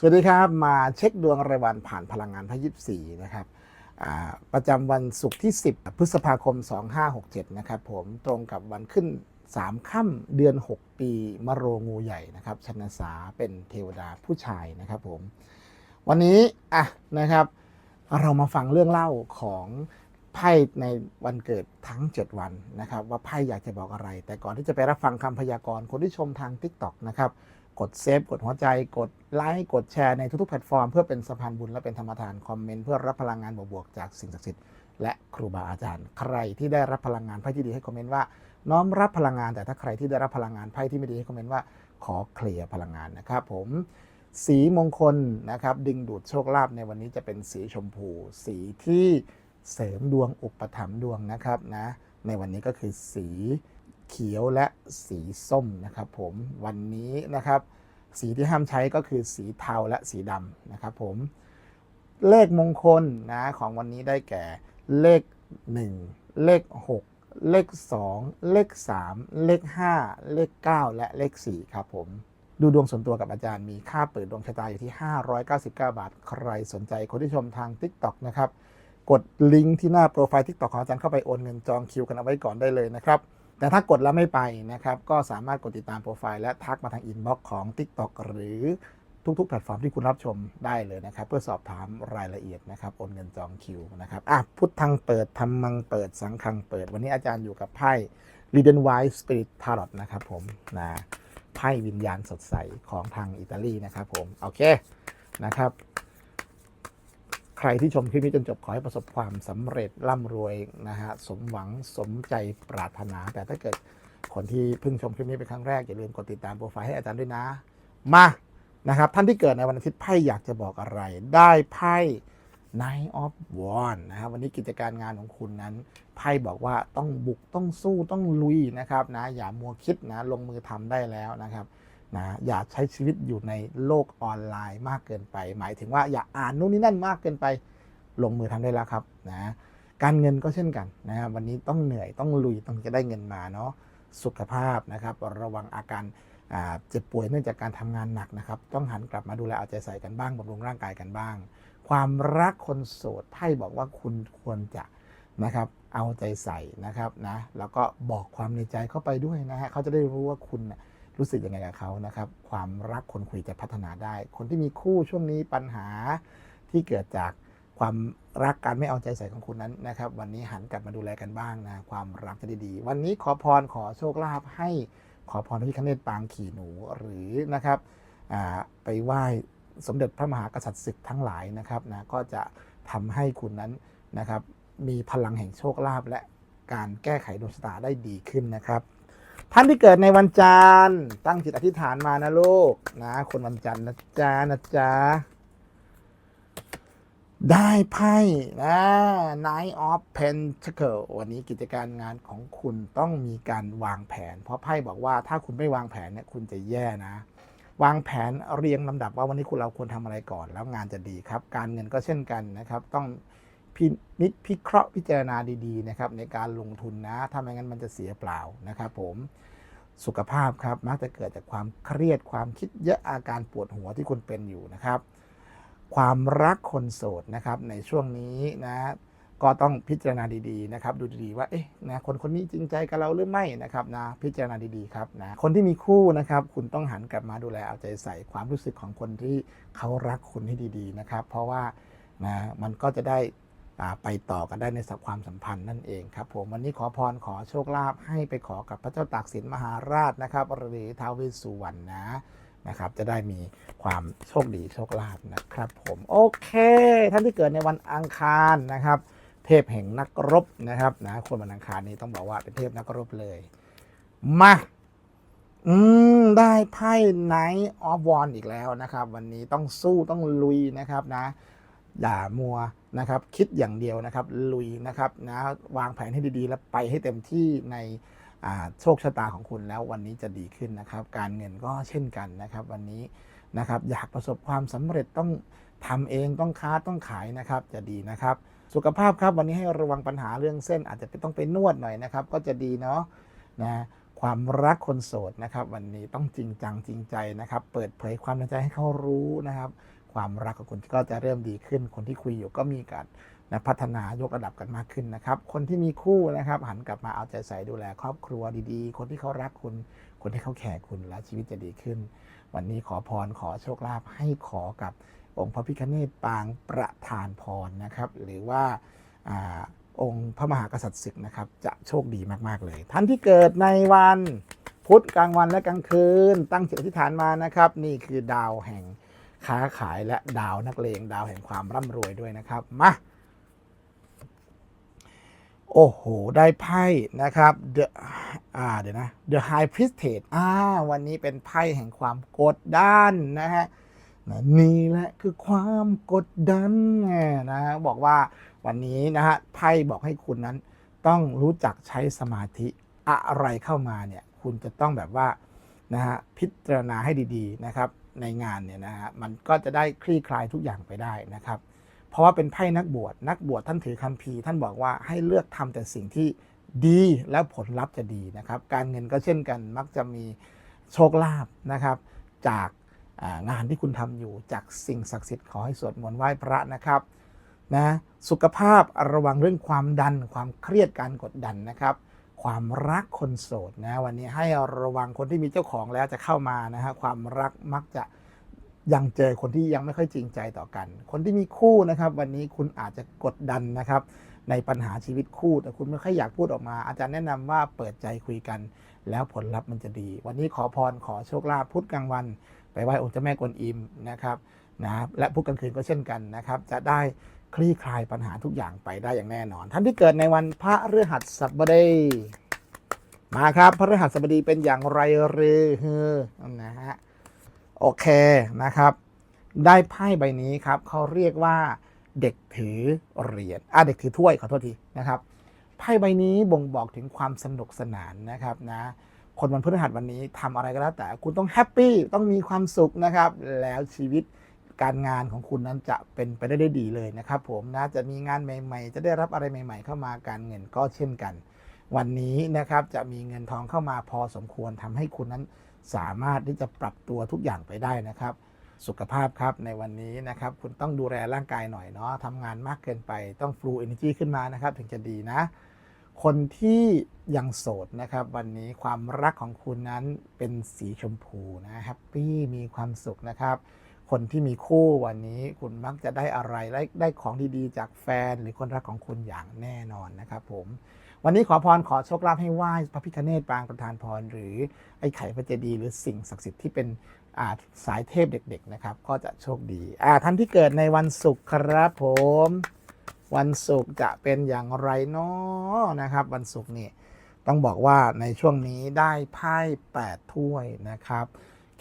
สวัสดีครับ มาเช็คดวงรายวันผ่านพลังงานพระยิบสี่นะครับประจำวันศุกร์ที่ 10 พฤษภาคม 2567 นะครับผมตรงกับวันขึ้น 3 ค่ำเดือน 6 ปีมะโรงูใหญ่นะครับชนสาเป็นเทวดาผู้ชายนะครับผมวันนี้อะนะครับ เรามาฟังเรื่องเล่าของไพ่ในวันเกิดทั้ง 7 วันนะครับ ว่าไพ่อยากจะบอกอะไร แต่ก่อนที่จะไปรับฟังคำพยากรณ์คนที่ชมทาง TikTok นะครับ กดเซฟกดหัวใจ กดไลค์กดแชร์ในทุกๆแพลตฟอร์มเพื่อเป็นสะพานบุญและเป็นธรรมทานคอมเมนต์เพื่อรับพลังงานบวกๆจากสิ่งศักดิ์สิทธิ์และครูบาอาจารย์ ใครที่ได้รับพลังงานไพ่ที่ดีให้คอมเมนต์ว่า น้อมรับพลังงานแต่ถ้าใครที่ได้รับพลังงานไพ่ที่ไม่ดีให้คอมเมนต์ว่าขอเคลียร์พลังงานนะครับผมสีมงคลนะครับดึงดูดโชคลาภในวันนี้จะเป็นสีชมพู สีที่เสริมดวงอุปถัมภ์ดวงนะครับนะในวันนี้ก็คือสี เขียวและสีส้มนะครับผมวันนี้นะครับสีที่ห้ามใช้ก็คือสีเทาและสีดำนะครับผมเลขมงคลนะของวันนี้ได้แก่เลข 1 เลข 6 เลข 2 เลข 3 เลข 5 เลข 9 และเลข 4 ครับผมดูดวงส่วนตัวกับอาจารย์มีค่าเปิดดวงชะตาอยู่ที่ 599 บาท ใครสนใจคนที่ชมทาง TikTok นะครับ กดลิงก์ที่หน้าโปรไฟล์ TikTok ของอาจารย์เข้าไปโอนเงินจองคิวกันเอาไว้ก่อนได้เลยนะครับ แต่ถ้ากดแล้วไม่ไปนะครับ ก็สามารถกดติดตามโปรไฟล์และทักมาทางอินบ็อกซ์ของ TikTok หรือทุกๆ แพลตฟอร์มที่คุณรับชมได้เลยนะครับ เพื่อสอบถามรายละเอียดนะครับโอนเงินจองคิวนะครับอะพุทธังเปิดธรรมังเปิดสังคังเปิด วันนี้อาจารย์อยู่กับไพ่ l i d e n w i s e Spirit Tarot นะครับผมนะไพ่วิญญาณสดใสของทางอิตาลีนะครับผม โอเคนะครับ ใครที่ชมคลิปนี้จนจบขอให้ประสบความสำเร็จร่ำรวยนะฮะสมหวังสมใจปรารถนา แต่ถ้าเกิดคนที่เพิ่งชมคลิปนี้เป็นครั้งแรก อย่าลืมกดติดตามโปรไฟล์ให้อาจารย์ด้วยนะ มานะครับท่านที่เกิดในวันอาทิตย์ไพ่อยากจะบอกอะไร ได้ไพ่ Nine of Wands นะครับวันนี้กิจการงานของคุณนั้น ไพ่บอกว่าต้องบุกต้องสู้ต้องลุยนะครับนะอย่ามัวคิดนะลงมือทำได้แล้วนะครับ นะอย่าใช้ชีวิตอยู่ในโลกออนไลน์มากเกินไป หมายถึงว่าอย่าอ่านนู่นนี่นั่นมากเกินไป ลงมือทำได้แล้วครับนะการเงินก็เช่นกันนะครับวันนี้ต้องเหนื่อยต้องลุยต้องจะได้เงินมาเนาะสุขภาพนะครับ ระวังอาการเจ็บป่วยเนื่องจากการทำงานหนักนะครับ ต้องหันกลับมาดูแลเอาใจใส่กันบ้างบำรุงร่างกายกันบ้าง ความรักคนโสดไพ่บอกว่าคุณควรจะนะครับ เอาใจใส่นะครับนะแล้วก็บอกความในใจเข้าไปด้วยนะฮะเขาจะได้รู้ว่าคุณนะ รู้สึกยังไงกับเขานะครับ ความรักคนคุยจะพัฒนาได้ คนที่มีคู่ช่วงนี้ปัญหาที่เกิดจากความรักการไม่เอาใจใส่ของคุณนั้นนะครับ วันนี้หันกลับมาดูแลกันบ้างนะความรักจะด้ดีวันนี้ขอพรขอโชคลาภให้ขอพรพระพิฆเนศปางขี่หนูหรือนะครับอ่าไปไหว้สมเด็จพระมหากษัตริย์ศึกทั้งหลายนะครับนะก็จะทำให้คุณนั้นนะครับ มีพลังแห่งโชคลาภและการแก้ไขดวงชะตาได้ดีขึ้นนะครับ ท่านที่เกิดในวันจันทร์ตั้งจิตอธิษฐานมานะลูกนะ คนวันจันทร์นะจ๊ะนะจ๊ะได้ไพ่นะ Nine of Pentacles วันนี้กิจการงานของคุณต้องมีการวางแผน เพราะไพ่บอกว่าถ้าคุณไม่วางแผนเนี่ยคุณจะแย่นะ วางแผนเรียงลำดับว่าวันนี้คุณเราควรทำอะไรก่อน แล้วงานจะดีครับ การเงินก็เช่นกันนะครับ ต้อง พินิจพิเคราะห์พิจารณาดีๆนะครับในการลงทุนนะ ถ้าไม่งั้นมันจะเสียเปล่านะครับผมสุขภาพครับมักจะเกิดจากความเครียดความคิดเยอะอาการปวดหัวที่คุณเป็นอยู่นะครับ ความรักคนโสดนะครับในช่วงนี้นะก็ต้องพิจารณาดีๆนะครับ ดูดีๆว่าเอ๊ะนะคนคนนี้จริงใจกับเราหรือไม่นะครับนะพิจารณาดีๆครับนะคนที่มีคู่นะครับ คุณต้องหันกลับมาดูแลเอาใจใส่ความรู้สึกของคนที่เขารักคุณให้ดีๆนะครับ เพราะว่านะมันก็จะได้ ไปต่อกันได้ในสัความสัมพันธ์นั่นเองครับผมวันนี้ขอพรขอโชคลาภให้ไปขอกับพระเจ้าตากสินมหาราชนะครับหรือท้าวเวสสุวรรณนะนะครับจะได้มีความโชคดีโชคลาภนะครับผมโอเคท่านที่เกิดในวันอังคารนะครับ เทพแห่งนักรบนะครับนะคนวันอังคารนี้ต้องบอกว่าเป็นเทพนักรบเลยมาอืมได้ไพ่ไนท์ออฟวอนอีกแล้วนะครับ วันนี้ต้องสู้ต้องลุยนะครับนะ อย่ามัว นะครับคิดอย่างเดียวนะครับลุยนะครับนะวางแผนให้ดีๆ แล้วไปให้เต็มที่ในโชคชะตาของคุณแล้ววันนี้จะดีขึ้นนะครับ การเงินก็เช่นกันนะครับ วันนี้นะครับอยากประสบความสำเร็จต้องทำเองต้องค้าต้องขายนะครับ จะดีนะครับ สุขภาพครับวันนี้ให้ระวังปัญหาเรื่องเส้น อาจจะต้องไปนวดหน่อยนะครับ ก็จะดีเนาะนะความรักคนโสดนะครับ วันนี้ต้องจริงจังจริงใจนะครับ เปิดเผยความในใจให้เขารู้นะครับ ความรักของคุณก็จะเริ่มดีขึ้น คนที่คุยอยู่ก็มีการนะพัฒนายกระดับกันมากขึ้นนะครับ คนที่มีคู่นะครับหันกลับมาเอาใจใส่ดูแลครอบครัวดีๆ คนที่เขารักคุณ คนที่เขาแคร์คุณแล้วชีวิตจะดีขึ้น วันนี้ขอพรขอโชคลาภให้ขอกับองค์พระพิฆเนศปางประทานพรนะครับ หรือว่าอาองค์พระมหากษัตริย์ศึกนะครับ จะโชคดีมากๆเลย ท่านที่เกิดในวันพุธกลางวันและกลางคืน ตั้งจิตอธิษฐานมานะครับ นี่คือดาวแห่ง ค้าขายและดาวนักเลงดาวแห่งความร่ำรวยด้วยนะครับ มาโอ้โห ได้ไพ่นะครับ The อ่าเดี๋ยวนะ The High Priestess อ่า วันนี้เป็นไพ่แห่งความกดดันนะฮะนะนี่แหละคือความกดดันไงนะฮะบอกว่าวันนี้นะฮะไพ่บอกให้คุณนั้นต้องรู้จักใช้สมาธิอะไรเข้ามาเนี่ย คุณจะต้องแบบว่านะฮะพิจารณาให้ดีๆนะครับ ในงานเนี่ยนะฮะมันก็จะได้คลี่คลายทุกอย่างไปได้นะครับ เพราะว่าเป็นไพ่นักบวชนักบวชท่านถือคัมภีร์ท่านบอกว่าให้เลือกทำแต่สิ่งที่ดีแล้วผลลัพธ์จะดีนะครับ การเงินก็เช่นกันมักจะมีโชคลาภนะครับ จากงานที่คุณทำอยู่จากสิ่งศักดิ์สิทธิ์ขอให้สวดมนต์ไหว้พระนะครับนะสุขภาพระวังเรื่องความดันความเครียดการกดดันนะครับ ความรักคนโสดนะวันนี้ให้ระวังคนที่มีเจ้าของแล้วจะเข้ามานะฮะความรักมักจะยังเจอคนที่ยังไม่ค่อยจริงใจต่อกัน คนที่มีคู่นะครับ วันนี้คุณอาจจะกดดันนะครับ ในปัญหาชีวิตคู่ แต่คุณไม่ค่อยอยากพูดออกมา อาจารย์แนะนำว่าเปิดใจคุยกัน แล้วผลลัพธ์มันจะดี วันนี้ขอพรขอโชคลาภพุธกลางวัน ไปไหว้องค์เจ้าแม่กวนอิมนะครับนะและพุธกลางคืนก็เช่นกันนะครับ จะได้ คลี่คลายปัญหาทุกอย่างไปได้อย่างแน่นอน ท่านที่เกิดในวันพระฤหัสบดีมาครับ พระฤหัสบดีเป็นอย่างไรหรือเฮ้อนะฮะโอเคนะครับ ได้ไพ่ใบนี้ครับเขาเรียกว่าเด็กถือเหรียญอะเด็กถือถ้วยขอโทษทีนะครับไพ่ใบนี้บ่งบอกถึงความสนุกสนานนะครับนะคนวันพฤหัสวันนี้ทำอะไรก็แล้วแต่คุณต้องแฮปปี้ต้องมีความสุขนะครับ แล้วชีวิต การงานของคุณนั้นจะเป็นไปได้ได้ดีเลยนะครับผมนะจะมีงานใหม่ ๆ จะได้รับอะไรใหม่ ๆ เข้ามาการเงินก็เช่นกัน วันนี้นะครับจะมีเงินทองเข้ามาพอสมควรทำให้คุณนั้นสามารถที่จะปรับตัวทุกอย่างไปได้นะครับ สุขภาพครับในวันนี้นะครับ คุณต้องดูแลร่างกายหน่อยเนาะทำงานมากเกินไปต้องฟลูเอเนจีขึ้นมานะครับ ถึงจะดีนะ คนที่ยังโสดนะครับ วันนี้ความรักของคุณนั้นเป็นสีชมพูนะแฮปปี้มีความสุขนะครับ คนที่มีคู่วันนี้คุณมักจะได้อะไรได้ได้ของดีๆ จากแฟนหรือคนรักของคุณอย่างแน่นอนนะครับผม วันนี้ขอพรขอโชคลาภให้ไหว้พระพิฆเนศปางประธานพร หรือไอ้ไข่พระเจดีย์หรือสิ่งศักดิ์สิทธิ์ที่เป็นาสายเทพเด็กๆนะครับ ก็จะโชคดีอ่าท่านที่เกิดในวันศุกร์ครับผม วันศุกร์จะเป็นอย่างไรเนาะนะครับ วันศุกร์นี่ต้องบอกว่าในช่วงนี้ได้ไพ่8ถ้วยนะครับ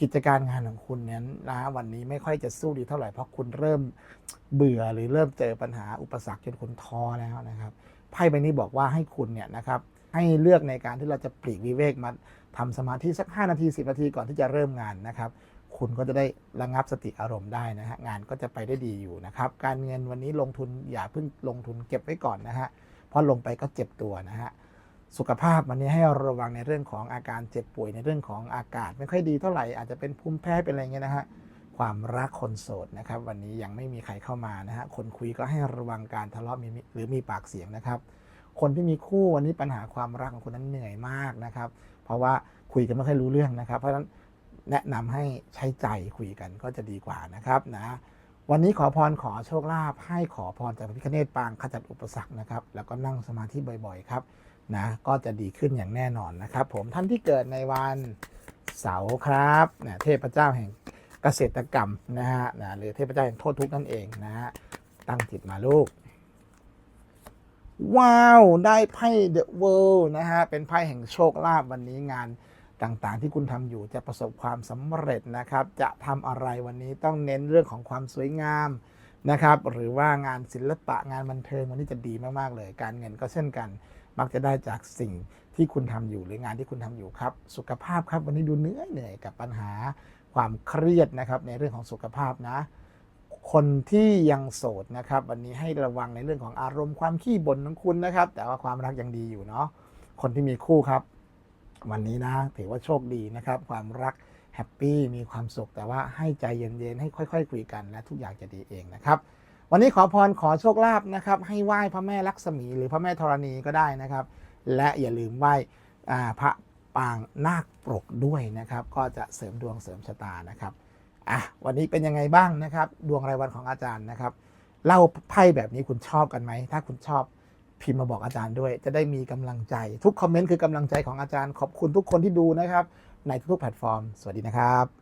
กิจการงานของคุณเนั้นนะวันนี้ไม่ค่อยจะสู้ดีเท่าไหร่เพราะคุณเริ่มเบื่อหรือเริ่มเจอปัญหาอุปสรรคจนคุณท้อแล้วนะครับไพ่ใบนี้บอกว่าให้คุณเนี่ยนะครับให้เลือกในการที่เราจะปลีกวิเวกมาทำสมาธิสัก 5 นาที 10 นาทีก่อนที่จะเริ่มงานนะครับ คุณก็จะได้ระงับสติอารมณ์ได้นะฮะงานก็จะไปได้ดีอยู่นะครับ การเงินวันนี้ลงทุนอย่าเพิ่งลงทุนเก็บไว้ก่อนนะฮะเพราะลงไปก็เจ็บตัวนะฮะ สุขภาพวันนี้ให้ระวังในเรื่องของอาการเจ็บป่วยในเรื่องของอากาศ ไม่ค่อยดีเท่าไหร่อาจจะเป็นภูมิแพ้เป็นอะไรเงี้ยนะฮะความรักคนโสดนะครับ วันนี้ยังไม่มีใครเข้ามานะฮะคนคุยก็ให้ระวังการทะเลาะมีหรือมีปากเสียงนะครับ คนที่มีคู่วันนี้ปัญหาความรักของคุณนั้นเหนื่อยมากนะครับ เพราะว่าคุยกันไม่ค่อยรู้เรื่องนะครับ เพราะฉะนั้นแนะนำให้ใช้ใจคุยกันก็จะดีกว่านะครับนะวันนี้ขอพรขอโชคลาภให้ขอพรจากพระพิฆเนศปางขจัดอุปสรรคนะครับ แล้วก็นั่งสมาธิบ่อยๆ ครับ นะก็จะดีขึ้นอย่างแน่นอนนะครับ ผมท่านที่เกิดในวันเสาร์ครับนะเทพเจ้าแห่งเกษตรกรรมนะฮะนะหรือเทพเจ้าแห่งโทษทุกข์นั่นเองนะฮะตั้งจิตมาลูก ว้าว ได้ไพ่เดอะเวิลด์นะฮะเป็นไพ่แห่งโชคลาภวันนี้งานต่างๆ ที่คุณทำอยู่จะประสบความสำเร็จนะครับ จะทำอะไรวันนี้ต้องเน้นเรื่องของความสวยงามนะครับ หรือว่างานศิลปะงานบันเทิงวันนี้จะดีมากๆเลย การเงินก็เช่นกัน มักจะได้จากสิ่งที่คุณทำอยู่หรืองานที่คุณทำอยู่ครับ สุขภาพครับวันนี้ดูเหนื่อยเหนื่อยกับปัญหาความเครียดนะครับในเรื่องของสุขภาพนะ คนที่ยังโสดนะครับ วันนี้ให้ระวังในเรื่องของอารมณ์ความขี้บ่นของคุณนะครับ แต่ว่าความรักยังดีอยู่เนาะคนที่มีคู่ครับ วันนี้นะถือว่าโชคดีนะครับ ความรักแฮปปี้มีความสุขแต่ว่าให้ใจเย็นๆให้ค่อย ๆ คุยกันและทุกอย่างจะดีเองนะครับ วันนี้ขอพรขอโชคลาภนะครับให้ไหว้พระแม่ลักษมี หรือพระแม่ธรณีก็ได้นะครับ และอย่าลืมไหว้พระปางนาคปรกด้วยนะครับ ก็จะเสริมดวงเสริมชะตานะครับอะวันนี้เป็นยังไงบ้างนะครับ ดวงรายวันของอาจารย์นะครับเล่าไพ่แบบนี้คุณชอบกันไหม ถ้าคุณชอบพิมพ์มาบอกอาจารย์ด้วย จะได้มีกำลังใจ ทุกคอมเมนต์คือกำลังใจของอาจารย์ ขอบคุณทุกคนที่ดูนะครับ ในทุกๆแพลตฟอร์ม สวัสดีนะครับ